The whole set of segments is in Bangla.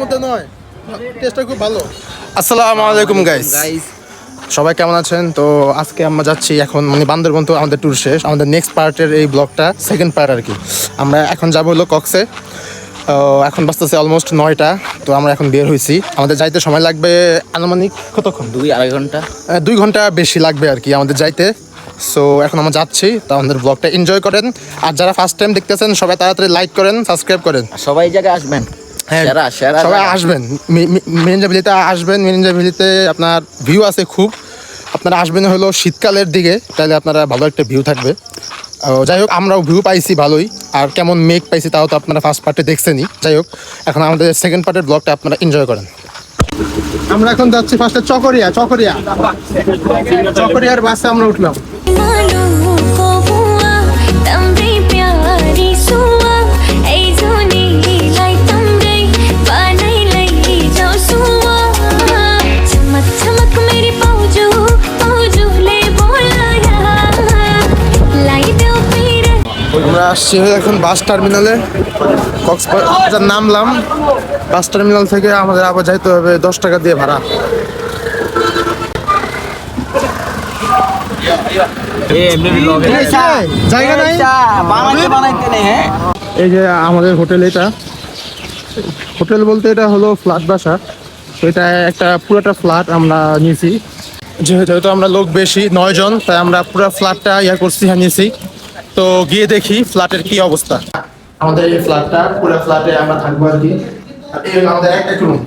মধ্যে নয় টেস্টটা খুব ভালো। আসসালামু আলাইকুম গাইস সবাই কেমন আছেন? তো আজকে আমরা যাচ্ছি এখন মানে বান্দরবন তো আমাদের ট্যুর শেষ। আমাদের নেক্সট পার্টের এই ব্লগটা সেকেন্ড পার্ট আর কি। আমরা এখন যাব হলো কক্সে। এখন বাঁচতেছে অলমোস্ট নয়টা তো আমরা এখন বের হয়েছি। আমাদের যাইতে সময় লাগবে আনুমানিক কতক্ষণ? দুই আড়াই ঘণ্টা। দুই ঘণ্টা বেশি লাগবে আর কি আমাদের যাইতে। সো এখন আমরা যাচ্ছি তো আমাদের ব্লগটা এনজয় করেন। আর যারা ফার্স্ট টাইম দেখতেছেন সবাই তাড়াতাড়ি লাইক করেন সাবস্ক্রাইব করেন। সবাই জায়গায় আসবেন। হ্যাঁ, সবাই আসবেন। মেরিঞ্জা ভ্যালিতে আসবেন। মেরিঞ্জা ভ্যালিতে আপনার ভিউ আছে খুব। আপনারা আসবেন হলো শীতকালের দিকে তাহলে আপনারা ভালো একটা ভিউ থাকবে। যাই হোক আমরাও ভিউ পাইছি ভালোই। আর কেমন মেক পাইছি তাও তো আপনারা ফার্স্ট পার্টে দেখছেনই। যাই হোক এখন আমাদের সেকেন্ড পার্টের ব্লগটা আপনারা এনজয় করেন। আমরা এখন যাচ্ছি ফার্স্টে চকরিয়া চকরিয়া। চকরিয়ার বাসে আমরা উঠলাম। আমরা আসছি এখন বাস টার্মিনালে। কক্সবাজার নামলাম। বাস টার্মিনাল থেকে আমাদের আবার যাইতে হবে দশ টাকা দিয়ে ভাড়া। হ্যাঁ? এই যে আমাদের হোটেল এটা। হোটেল বলতে এটা হলো ফ্ল্যাট বাসা। তো এটা একটা পুরোটা ফ্ল্যাট আমরা নিয়েছি। যেহেতু যেহেতু আমরা লোক বেশি নয় জন তাই আমরা পুরো ফ্ল্যাটটা ইয়া করছি হ্যাঁ নিয়েছি। তো গিয়ে দেখি ফ্ল্যাটের কি অবস্থা। আমাদের এই ফ্ল্যাটটা পুরো ফ্ল্যাটে আমরা থাকব আর কি। এই আমাদের এক এক রুম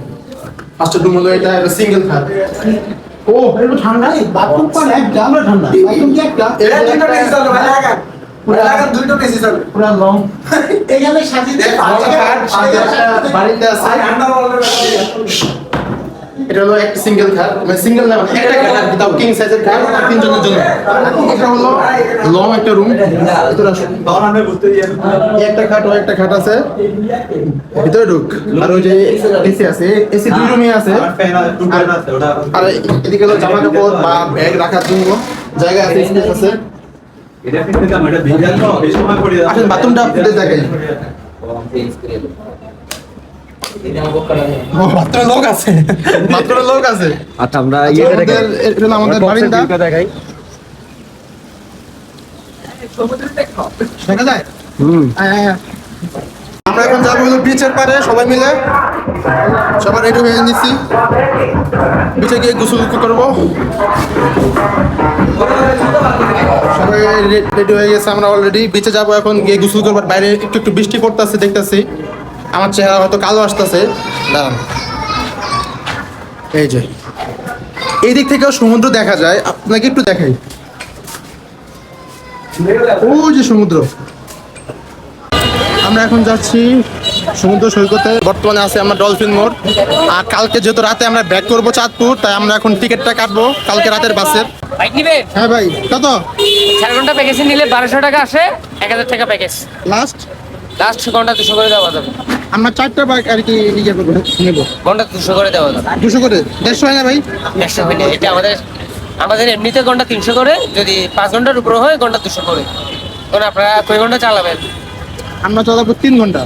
ফার্স্টের রুম হলো এটা এটা সিঙ্গেল ফ্ল্যাট ও এটা ঠান্ডা বাথরুম পানি ঠান্ডা। বাথরুম কি একটা? পুরা লং এখানে সাজিয়ে বাড়িতে আছে। এটা হলো একটা সিঙ্গেল খাট মানে সিঙ্গেল না মানে একটা খাট তাও কিং সাইজের খাট তিনজনের জন্য। এটা হলো লং একটা রুম ভিতরে আসুন। এই একটা খাট ও একটা খাট আছে। ভিতরে ঢুক। আর ওই যে এসি আছে এসি দুই রুমে আছে। আর এদিকে হলো জামা কাপড় বা ব্যাগ রাখার জন্য জায়গা আছে স্পেস আছে। আসেন বাথরুমটা আপনাদের জায়গায় ও, মাত্র লোক আছে। মাত্র লোক আছে। আচ্ছা আমরা আমাদের এটা আমাদের বারিন্দা। দেখাই। দেখা যায়? হ্যাঁ, হ্যাঁ, হ্যাঁ। আমরা এখন যাব বিচের পারে সবাই মিলে। সবাই রেডি হয়ে নিচ্ছি বিচে গিয়ে গোসল করব। সবাই রেডি হয়ে গেছে আমরা অলরেডি বিচে যাব এখন। গিয়ে গোসল করব বাইরে একটু একটু বৃষ্টি পড়তেছে দেখতেছি। আমার চেহারা হয়তো কালো আসতেছে। দাঁড়ান। এই যে। এই দিক থেকেও সমুদ্র দেখা যায়। আপনাকে একটু দেখাই। ওই যে সমুদ্র। আমরা এখন যাচ্ছি সমুদ্র সৈকতে। বর্তমানে আছে আমরা ডলফিন মোড়। আর কালকে যেহেতু রাতে আমরা ব্যাক করব চাঁদপুর তাই আমরা এখন টিকিটটা কাটবো কালকে রাতের বাসের। বাইক নিবে? হ্যাঁ ভাই কত? চার ঘণ্টা প্যাকেজে নিলে বারোশো টাকা আসে এক হাজার টাকা প্যাকেজ লাস্ট লাস্ট ঘণ্টা দুশো করে দেওয়া যাবে। আমরা চারটা বাইক আর কি ইয়ে করব নেব। ঘণ্টা দুশো করে দেওয়া যাবে দুশো করে? দেড়শো হয় না ভাই? একশো মিনিট এটা আমাদের আমাদের এমনিতে ঘণ্টা তিনশো করে যদি পাঁচ ঘণ্টার উপরে হয় ঘণ্টা দুশো করে। তখন আপনারা কয় ঘণ্টা চালাবেন? আমরা চালাবো তিন ঘণ্টা।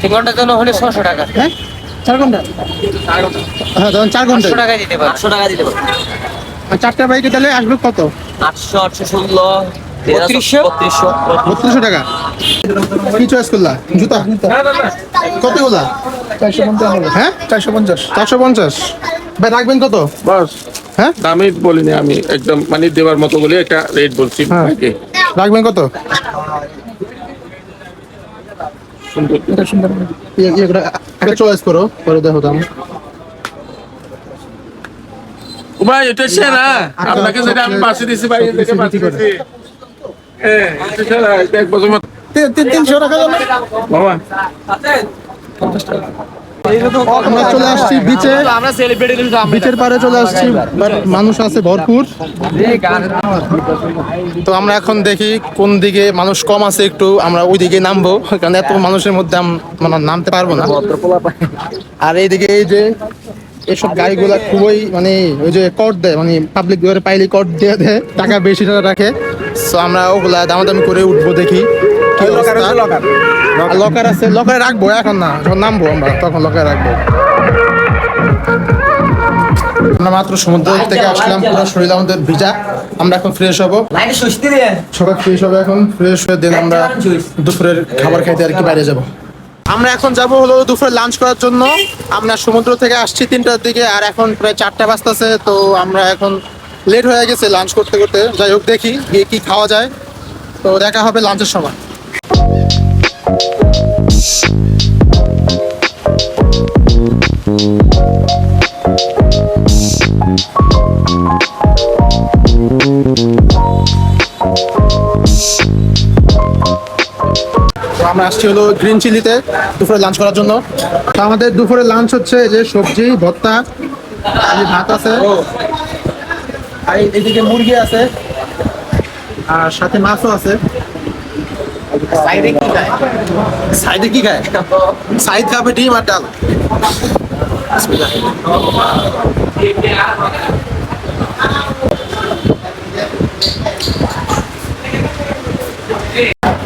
তিন ঘণ্টার জন্য হলে ছশো টাকা। হ্যাঁ? চার ঘণ্টা? হ্যাঁ তখন চার ঘণ্টা। টাকা দিতে পারেন আটশো টাকা দিতে পারব আর চারটা বাইকে তাহলে আসবে কত? আটশো আটশো ষোলো। বত্রিশশো? বত্রিশশো বত্রিশশো টাকা। কি চয়েস করলা? জুতা? কতগুলা হ্যাঁ? চারশো পঞ্চাশ। চারশো পঞ্চাশ ভাই রাখবেন কত? বাস। হ্যাঁ? দামি বলিনি আমি একদম মানে দেওয়ার মতো বলে একটা রেট বলছি হ্যাঁ। রাখবেন কত? সুন্দর। ইয়ে ইয়ে করে একটা চয়েস করো পরে দেখো দাম। ভাই এটা সেরা। আপনাকে যেটা আমি বাসে দিছি ভাই দেখে বাসে দিছি। আমরা চলে আসছি আমরা বিচের চলে আসছি মানুষ আছে ভরপুর। তো আমরা এখন দেখি কোন দিকে মানুষ কম আছে একটু, আমরা ওই দিকে নামবো, কারণ এত মানুষের মধ্যে আম- মানে নামতে পারব না। আর এইদিকে এই যে, এসব গাড়িগুলা খুবই মানে ওই যে কট দেয় মানে পাবলিক পাইলে কট দিয়ে দেয়, টাকা বেশি টাকা রাখে। সো আমরা ওগুলা দামাদামি করে উঠবো দেখি লকার আছে লকারে রাখব এখন না যখন নামবো আমরা তখন লকারে রাখব। আমরা মাত্র সমুদ্র থেকে আসলাম পুরো শরীর আমাদের ভিজা। আমরা এখন ফ্রেশ হব। সবাই ফ্রেশ হবে এখন ফ্রেশ হয়ে দিন আমরা দুপুরের খাবার খাইতে আর কি বাইরে যাব। আমরা এখন যাব হলো দুপুরে লাঞ্চ করার জন্য। আমরা সমুদ্র থেকে আসছি তিনটার দিকে আর এখন প্রায় চারটা বাজতেছে তো আমরা এখন লেট হয়ে গেছে লাঞ্চ করতে করতে। যাই হোক, দেখি গিয়ে কি খাওয়া যায়। তো দেখা হবে লাঞ্চের সময়। আমরা আসছি হলো গ্রিন চিলিতে দুপুরে লাঞ্চ করার জন্য। আমাদের দুপুরে লাঞ্চ হচ্ছে যে সবজি, ভর্তা ভাত আছে। আর এইদিকে মুরগি আছে আর সাথে মাছও আছে। সাইডে কি খায়? সাইডে কি খায়? সাইড খাবে ডিম আর ডাল।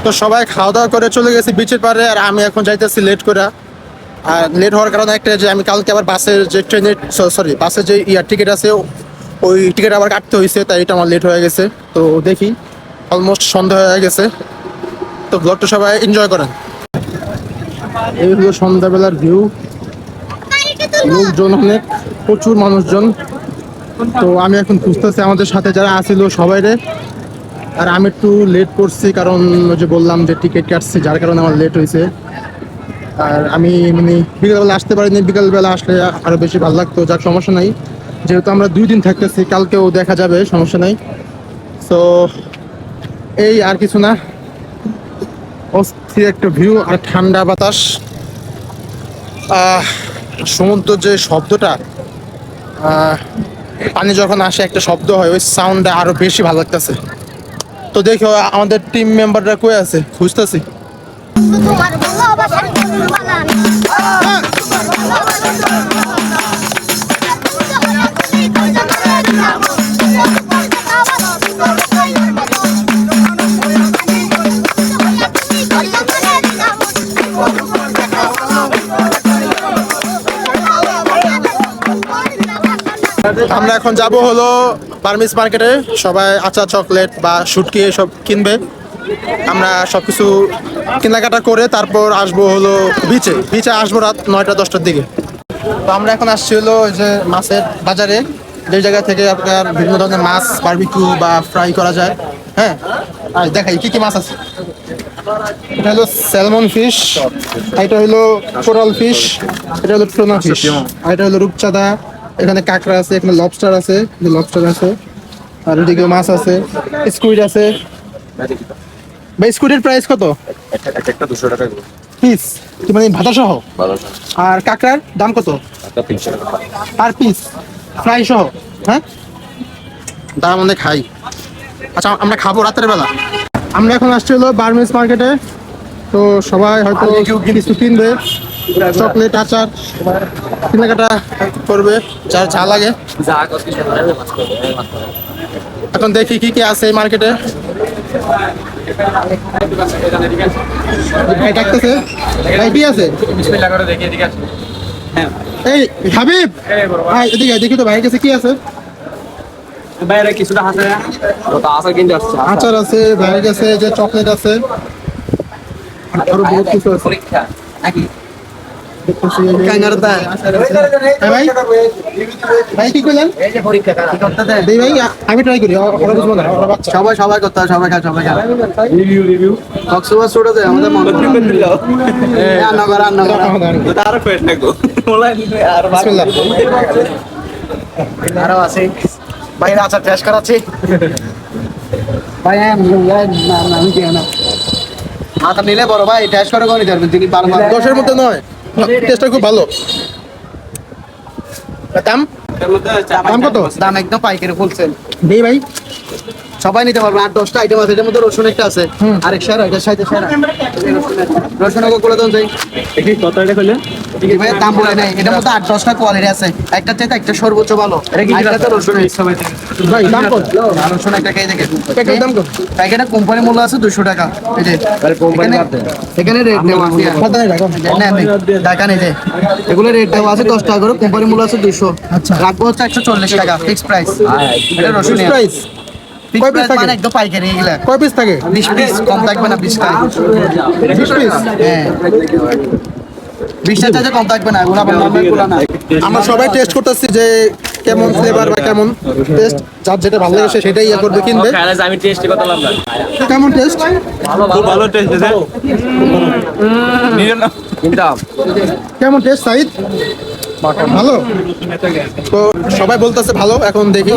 তো সবাই খাওয়া দাওয়া করে চলে গেছি বিচের পারে আর আমি এখন যাইতেছি লেট করে। আর লেট হওয়ার কারণে একটা যে আমি কালকে আবার বাসের যে ট্রেনের সরি বাসের যে ইয়ার টিকিট আছে ওই টিকিট আবার কাটতে হয়েছে তাই এটা আমার লেট হয়ে গেছে। তো দেখি অলমোস্ট সন্ধ্যা হয়ে গেছে। তো ব্লগটা সবাই এনজয় করেন। এই হলো সন্ধ্যাবেলার ভিউ লোকজন অনেক, প্রচুর মানুষজন। তো আমি এখন খুঁজতেছি আমাদের সাথে যারা আসিল সবাইরে। আর আমি একটু লেট করছি, কারণ ওই যে বললাম যে টিকিট কাটছি, যার কারণে আমার লেট হয়েছে আর আমি মানে বিকালবেলা আসতে পারিনি, বিকালবেলা আসলে আরও বেশি ভালো লাগতো, যার সমস্যা নাই। যেহেতু আমরা দুই দিন থাকতেছি কালকেও দেখা যাবে সমস্যা নাই তো এই আর কিছু না অস্থির একটা ভিউ আর ঠান্ডা বাতাস সমুদ্র যে শব্দটা পানি যখন আসে একটা শব্দ হয় ওই সাউন্ডটা আরও বেশি ভালো লাগতেছে তো দেখো আমাদের টিম মেম্বাররা কয়ে আছে খুঁজতেছি আমরা এখন যাব হলো বার্মিস মার্কেটে। সবাই আচার, চকলেট বা শুটকি এসব কিনবে। আমরা সব কিছু কেনাকাটা করে তারপর আসব হলো বিচে বিচে আসব রাত নয়টা, দশটার দিকে। তো আমরা এখন আসছি হলো যে মাছের বাজারে। যে জায়গা থেকে আপনার বিভিন্ন ধরনের মাছ বারবিকিউ বা ফ্রাই করা যায়। হ্যাঁ? আর দেখাই কি কি মাছ আছে? এটা হলো স্যালমন ফিশ এটা হলো কোরাল ফিশ এটা হলো টোনা ফিশ আর এটা হলো রূপচাঁদা এখানে কাঁকড়া আছে এখানে লবস্টার আছে লবস্টার আছে। আর এদিকে মাছ আছে স্কুইড আছে। ভাই স্কুইডের প্রাইস কত? একটা দুশো টাকা পিস মানে ভাতা সহ আর কাঁকড়ার দাম কত? একটা তিনশো পিস ফ্রাই সহ হ্যাঁ? দাম অনেক হাই আচ্ছা আমরা খাব রাতের বেলা। আমরা এখন আসছি হলো বার্মিস মার্কেটে। তো সবাই হয়তো কিছু কিনবে। চকলেট আচার কেনাকাটা করবে যার যা লাগে। এখন দেখি কি কি আছে এই মার্কেটে। ভাই ডাকতেছে। ভাই কি আছে? এই হাবিব! এদিকে দেখি তো ভাইয়ের কাছে কি আছে। বাইরে কিছুটা আছে। আসা কিন্তু আসছে আচার আছে ভাইয়ের কাছে যে চকলেট আছে। আরও বহুত কিছু আছে। পরীক্ষা। নাকি? আমি ট্রাই করি ও- ওরা বুঝব না ওরা বাচ্চা। সবাই সবাই করতে সবাই খায় সবাই খায়। রিভিউ রিভিউ কক্সবাজার ছোট দেয় আমাদের মনে রান্না করা রান্না করা। আরও ফ্রেশ থাকব আরও আছে। বাইরে আচার টেস্ট করাচ্ছি। ভাই আমি কি মাথা নিলে বড় ভাই টেস্ট করে কোন তিনি ভালো দশের মধ্যে নয়। টেস্টটা খুব ভালো। দাম? দাম কত? দাম একদম পাইকারি বলছেন দেই ভাই। সবাই নিতে পারবে আর দশটা আইটেম আছে এটার মধ্যে রসুন একটা আছে। আরেক সারা এটা সাইতে সারা। রসুন আগে করে দেন যাই। কত এটা করলেন ভাই দাম বলে নাই এটার মধ্যে আট দশটা কোয়ালিটি আছে। একটা চাইতে একটা সর্বোচ্চ ভালো। আরেকটা রসুন। ভাই দাম কত? রসুন একটা খেয়ে দেখে প্যাকেট দাম কত? প্যাকেটের কোম্পানি মূল্য আছে দুশো টাকা। এই যে আরে এখানে- এখানে রেট দেওয়া আছে। কত রাখো না, নেই, টাকা নেই যে। এগুলো রেট দেওয়া আছে দশ টাকা করে। কোম্পানি মূল্য আছে দুশো আচ্ছা। রাখব হচ্ছে একশো চল্লিশ টাকা ফিক্স প্রাইস এটা রসুন প্রাইস কয় piece প্রাইস থাকে? মানে একদম পাইকারি এগুলা। কয় পিস থাকে? বিশ পিস কম থাকবে না বিশ টাকা বিশ পিস? হ্যাঁ। কম থাকবে না না আমরা সবাই টেস্ট করতেছি যে কেমন ফ্লেভার বা কেমন টেস্ট যার যেটা ভালো লাগে সেটাই ইয়ে করবে কিনবে। আমি টেস্ট কেমন টেস্ট খুব ভালো টেস্ট কেমন টেস্ট সাইদ ভালো? তো সবাই বলতেছে ভালো এখন দেখি।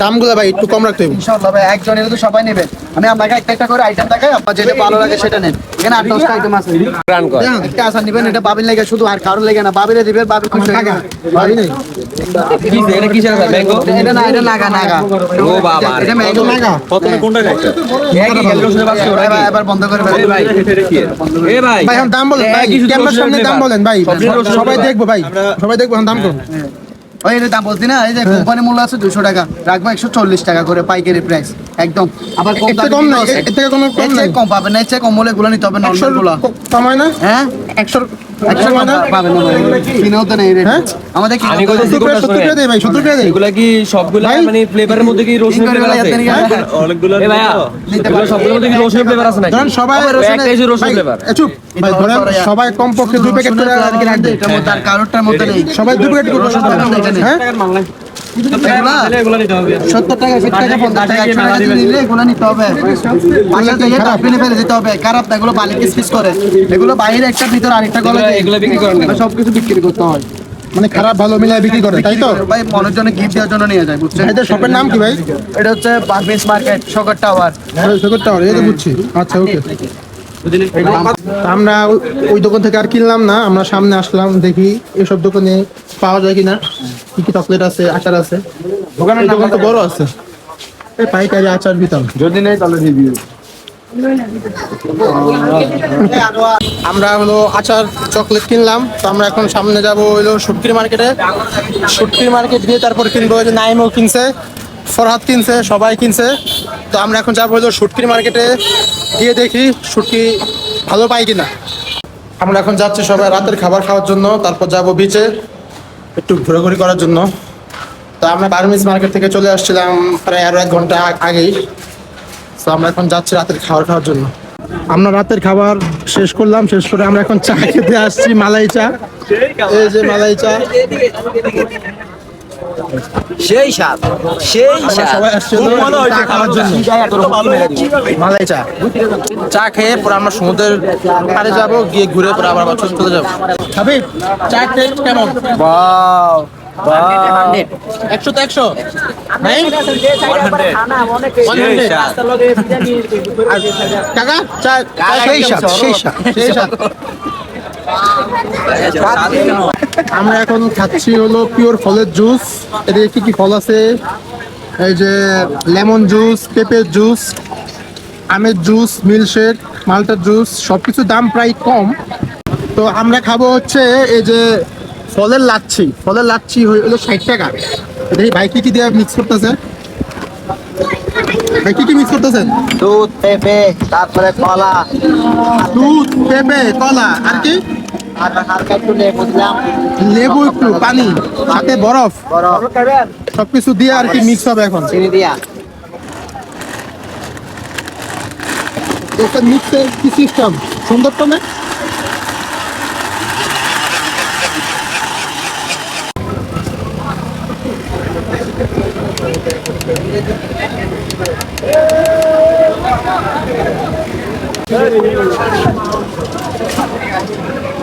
দামগুলো ভাই একটু কম রাখতে হবে। ইনশাআল্লাহ ভাই একজনের তো সবাই নেবে। আমি আপনাকে একটা একটা করে আইটেম দেখাই আপনার যেটা ভালো লাগে সেটা নেন। এখানে আট দশটা আইটেম আছে। রান কর। একটা আসার নিবেন এটা বাবির লেগে শুধু আর কারোর লেগে না বাবিরে দিবেন বাবি খুশি হয়ে যাবে। ভাবি নেই। এটা কিসের ম্যাঙ্গো এটা না এটা নাগা নাগা। ও বাবা এটা ম্যাঙ্গো নাগা। প্রথমে কোনটা খাইছে? একই গেল রসুনের বাক্স ওরা এবার এবার বন্ধ করে। ভাই এটা কি? এ ভাই। ভাই এখন দাম বলেন ভাই ক্যামেরার সামনে দাম বলেন ভাই। সবাই। দেখব ভাই। সবাই দেখব এখন দাম করুন ওই এটা দাম বলছি না এই যে কোম্পানি মূল্য আছে দুশো টাকা। রাখব একশো চল্লিশ টাকা করে পাইকারি প্রাইস একদম। আবার কম দামে কম নাই এর থেকে কোনো কম নাই। কম পাবেন না চেয়ে কম এগুলো নিতে হবে গুলো কম হয় না? হ্যাঁ? একশো কম পাবেন না কিনেও তো নেই রেট হ্যাঁ? আমাদের কিনেও আমি কত সত্তর করে- সত্তর ভাই সত্তর করে দেয়। এগুলা কি সবগুলা মানে ফ্লেভারের মধ্যে কি রসুন ফ্লেভার আছে? এত নিয়ে হ্যাঁ? গেলে- অনেকগুলো এ ভাইয়া এগুলো সবগুলোর মধ্যে কি রসুনের ফ্লেভার আছে নাকি? ধরেন সবাই একটাই যে রসুন ভাই, ফ্লেভার চুপ। ভাই ধরেন সবাই কমপক্ষে দুই প্যাকেট করে রাখবে। এটার মধ্যে আর কারোরটার মধ্যে নেই। সবাই দুই প্যাকেট করে রসুন খাবে। হ্যাঁ? সত্তর টাকা ষাট টাকা পঞ্চাশ টাকা একশো টাকা নিলে এগুলো নিতে হবে। বাসা থেকে ডাস্টবিনে ফেলে দিতে হবে। খারাপ না এগুলো বালি কিস কিস করে। এগুলো বাইরে একটা ভিতরে আরেকটা গলে এগুলো বিক্রি করেন কেন? বিক্রি করতে হয়। মানে খারাপ ভালো মিলাই বিক্রি করে তাই তো? ভাই মনের জন্য গিফট দেওয়ার জন্য নিয়ে যায় বুঝছেন? এদের শপের নাম কি ভাই? এটা হচ্ছে বাগবিস market Shakar tower sugar tower এই তো বুঝছি। আচ্ছা ওকে। আমরা ওই- ওই দোকান থেকে আর কিনলাম না। আমরা সামনে আসলাম দেখি এসব দোকানে পাওয়া যায় কিনা? কি কি চকলেট আছে আচার আছে? এই দোকান তো বড় আছে। এই পাইকারি আচার দিতাম যদি নেই তাহলে রিভিউ আমরা হলো আচার চকলেট কিনলাম। তো আমরা এখন সামনে যাব হলো সুটকির মার্কেটে সুটকির মার্কেট গিয়ে তারপর কিনবো যে নাইমও কিনছে ফরহাদ কিনছে সবাই কিনছে। তো আমরা এখন যাব হলো সুটকির মার্কেটে গিয়ে দেখি সুটকি ভালো পাই কিনা। আমরা এখন যাচ্ছি সবাই রাতের খাবার খাওয়ার জন্য। তারপর যাব বিচে একটু ঘোরাঘুরি করার জন্য। তো আমরা বার্মিজ মার্কেট থেকে চলে আসছিলাম প্রায় আরও এক ঘণ্টা আগেই। তো আমরা এখন যাচ্ছি রাতের খাবার খাওয়ার জন্য। আমরা রাতের খাবার শেষ করলাম, শেষ করে আমরা এখন চা খেতে আসছি, মালাই চা। এই যে মালাই চা। সেই স্বাদ সেই চা মালাই চা। চা খেয়ে পরে আমরা সমুদ্রের পাড়ে যাব গিয়ে ঘুরে পরে আবার বছর চলে যাব। হাবিব চা টেস্ট কেমন? একশো তো একশো। কাকা চা চা সেই স্বাদ সেই স্বাদ সেই স্বাদ। আমরা এখন খাচ্ছি হলো পিওর ফলের জুস। এদিকে কি কি ফল আছে? এই যে লেমন জুস পেঁপের জুস আমের জুস মিল্কশেক মালটার জুস সবকিছু দাম প্রায় কম। তো আমরা খাব হচ্ছে এই যে ফলের লাচ্ছি। ফলের লাচ্ছি হলো ষাট টাকা। দেখি ভাই কি কি দিয়ে মিক্স করতেছে? ভাই কি কি মিক্স করতেছেন দুধ পেঁপে তারপরে কলা। দুধ পেঁপে কলা। আর কি? লেবু একটু পানি সাথে বরফ। সবকিছু দিয়ে আর কি মিক্স হবে এখন। একটা মিক্সের কি সিস্টেম সুন্দর তো না?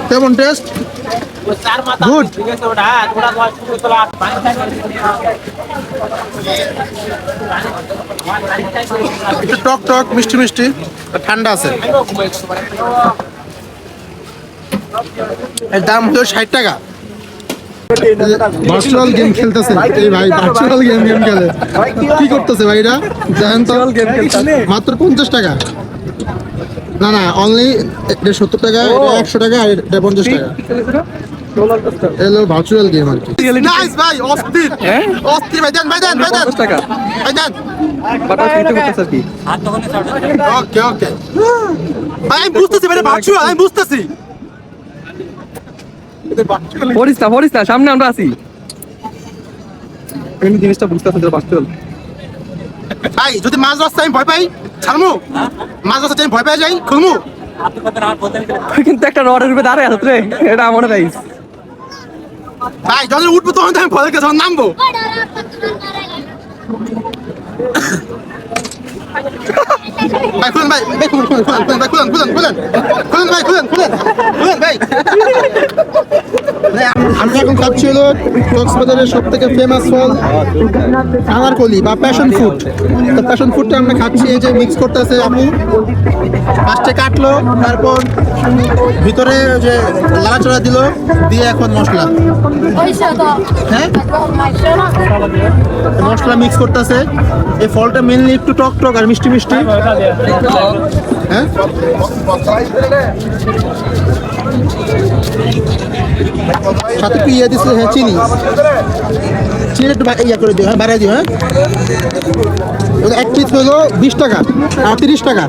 কেমন টেস্ট গুড টক টক, মিষ্টি মিষ্টি ঠান্ডা আছে। এর দাম হলো ষাট টাকা। গেম খেলতেছে এই ভাই গেম গেম খেলে। কি করতেছে মাত্র পঞ্চাশ টাকা। না না অনলি এটা সত্তর টাকা এটা একশো টাকা আর এটা পঞ্চাশ টাকা। এলো ভার্চুয়াল গেম আর কি। নাইস ভাই অস্থির। অস্থির ভাই দেন ভাই দেন ভাই দেন। টাকা। ভাই দেন। ওকে ওকে ভাই আমি বুঝতেছি ভাই ভার্চুয়াল আমি বুঝতেছি। সামনে আমরা আছি। আমি জিনিসটা বুঝতেছি বাস্তব ভাই যদি মাঝ রাস্তায় আমি ভয় পাই ছাড়মু মাঝ রাস্তায় আমি ভয় পাই যাই খুলমু কিন্তু একটা রডের উপরে দাঁড়ায় আছে রে এটা আমার রাইস ভাই যখন উঠবো তখন তো আমি ভয় লাগে যখন নামবো ভাই খুলেন ভাই ভাই খুলেন খুলেন খুলেন ভাই খুলেন খুলেন খুলেন খুলেন ভাই খুলেন খুলেন খুলেন ভাই আমরা এখন খাচ্ছি হলো কক্সবাজারের সব থেকে ফেমাস ফল আনারকলি বা প্যাশন ফ্রুট তো প্যাশন ফ্রুটটা আমরা খাচ্ছি, এই যে মিক্স করতেছে আপু। ফার্স্টে কাটলো, তারপর ভিতরে যে লাড়াচড়া দিল, দিয়ে এখন মশলা। হ্যাঁ? মশলা মিক্স করতেছে। এই ফলটা মেনলি একটু টক টক আর মিষ্টি মিষ্টি। হ্যাঁ? সাথে একটু ইয়ে দিচ্ছে হ্যাঁ চিনি। চিনি একটু ইয়ে করে দিও হ্যাঁ বাড়াই দিও হ্যাঁ। এক পিস হলো বিশ টাকা আর টাকা।